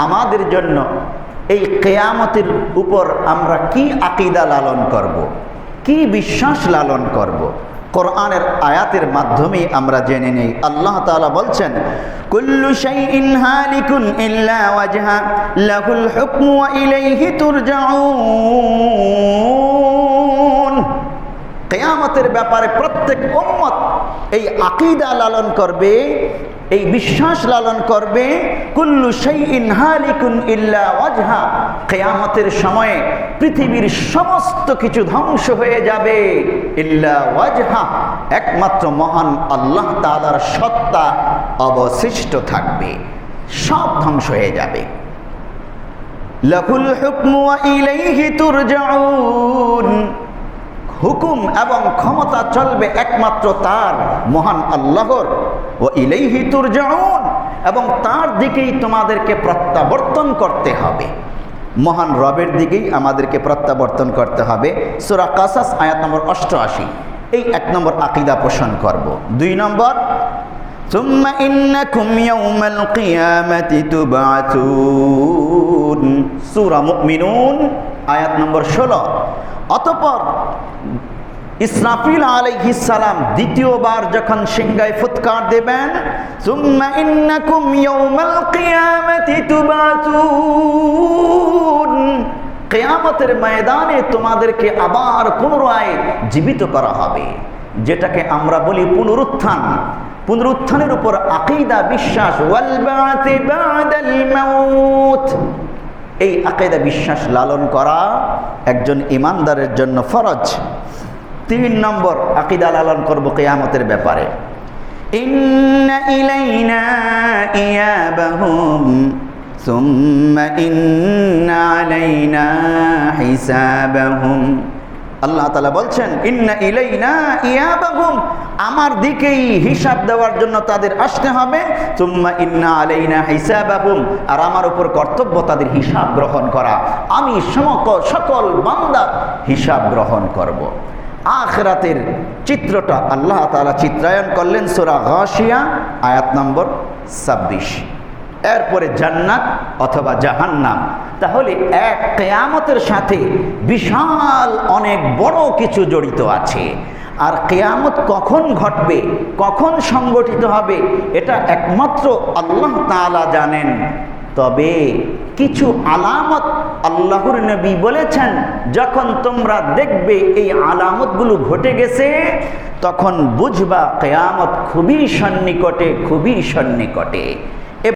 আমাদের জন্য এই কেয়ামতের উপর আমরা কি আকিদা লালন করব। কি বিশ্বাস লালন করব। কোরআনের আয়াতের মাধ্যমে আমরা জেনে নেই আল্লাহ তাআলা বলছেন কেয়ামতের ব্যাপারে প্রত্যেক উম্মত এই আকিদা লালন করবে এই বিশ্বাস লালন করবে, কুল্লু শাইইন হালিকুন ইল্লা ওয়াজহা। কেয়ামতের সময়ে পৃথিবীর সমস্ত কিছু ধ্বংস হয়ে যাবে, ইল্লা ওয়াজহা। একমাত্র মহান আল্লাহ তাআলার সত্তা অবশিষ্ট থাকবে, সব ধ্বংস হয়ে যাবে। লাহুল হুকমু ইলাইহি তুরজাউন। হুকুম এবং ক্ষমতা চলবে একমাত্র তার মহান আল্লাহর। ও ইলেইহি তুরজাউন এবং তার দিকেই তোমাদেরকে প্রত্যাবর্তন করতে হবে মহান রবের দিকেই আমাদেরকে প্রত্যাবর্তন করতে হবে সুরা কাসাস আয়াত নম্বর অষ্টআশি এই এক নম্বর আকিদা পোষণ করব দুই নম্বর ثم إنكم يوم القيامة تبعثون سورة مؤمنون আয়াত নম্বর ষোলো অতপর ইসরাফিল সালাম দ্বিতীয়বার যখন সিংহায় ফুৎকার দেবেন কিয়ামতের ময়দানে তোমাদেরকে আবার পুনরায় জীবিত করা হবে। যেটাকে আমরা বলি পুনরুত্থান। পুনরুত্থানের উপর আকিদা, বিশ্বাস এই আকেদা, বিশ্বাস লালন করা একজন ইমানদারের জন্য ফরজ। তিন নম্বর আকিদা লালন করব কেয়ামতের ব্যাপারে। সুম্মা আল্লাহ তালা বলছেন আমার দিকেই হিসাব দেওয়ার জন্য তাদের আসতে হবে। তুম্মা ইন্না আলাইনা হিসাবাহুম, আর আমার উপর কর্তব্য তাদের হিসাব গ্রহণ করা। আমি সমক সকল বান্দা হিসাব গ্রহণ করব। আখরাতের চিত্রটা আল্লাহ তালা চিত্রায়ন করলেন সোরা গাশিয়া, আয়াত নম্বর ছাব্বিশ। এরপরে জান্নাত অথবা জাহান্নাম। তাহলে এক কেয়ামতের সাথে বিশাল অনেক বড় কিছু জড়িত আছে। আর কেয়ামত কখন ঘটবে, কখন সংগঠিত হবে, এটা একমাত্র আল্লাহ তাআলা জানেন। তবে কিছু আলামত আল্লাহর নবী বলেছেন, যখন তোমরা দেখবে এই আলামতগুলো ঘটে গেছে, তখন বুঝবা কেয়ামত খুবই সন্নিকটে খুবই সন্নিকটে।